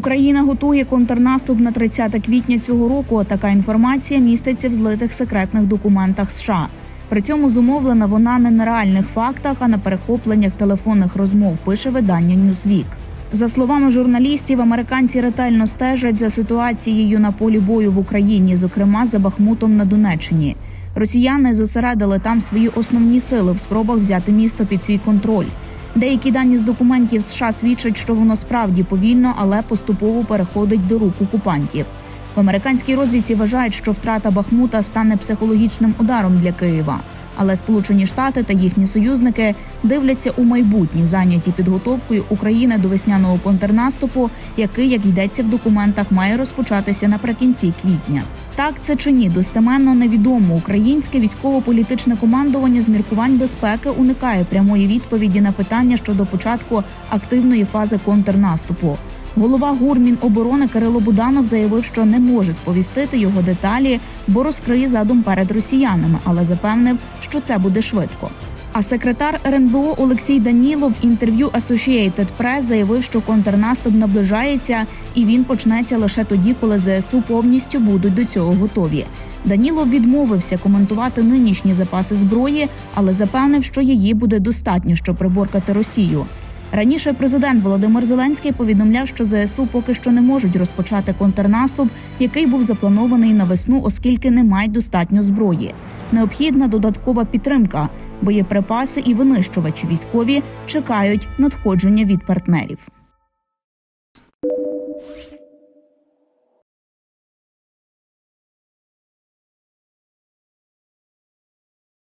Україна готує контрнаступ на 30 квітня цього року. Така інформація міститься в злитих секретних документах США. При цьому зумовлена вона не на реальних фактах, а на перехопленнях телефонних розмов. Пише видання Newsweek. За словами журналістів, американці ретельно стежать за ситуацією на полі бою в Україні, зокрема за Бахмутом на Донеччині. Росіяни зосередили там свої основні сили в спробах взяти місто під свій контроль. Деякі дані з документів США свідчать, що воно справді повільно, але поступово переходить до рук окупантів. В американській розвідці вважають, що втрата Бахмута стане психологічним ударом для Києва. Але Сполучені Штати та їхні союзники дивляться у майбутнє, зайняті підготовкою України до весняного контрнаступу, який, як йдеться в документах, має розпочатися наприкінці квітня. Так це чи ні, достеменно невідомо. Українське військово-політичне командування з міркувань безпеки уникає прямої відповіді на питання щодо початку активної фази контрнаступу. Голова гурмін оборони Кирило Буданов заявив, що не може сповістити його деталі, бо розкриє задум перед росіянами, але запевнив, що це буде швидко. А секретар РНБО Олексій Данілов в інтерв'ю Associated Press заявив, що контрнаступ наближається і він почнеться лише тоді, коли ЗСУ повністю будуть до цього готові. Данілов відмовився коментувати нинішні запаси зброї, але запевнив, що її буде достатньо, щоб приборкати Росію. Раніше президент Володимир Зеленський повідомляв, що ЗСУ поки що не можуть розпочати контрнаступ, який був запланований на весну, оскільки не мають достатньо зброї. Необхідна додаткова підтримка, боєприпаси і винищувачі військові чекають надходження від партнерів.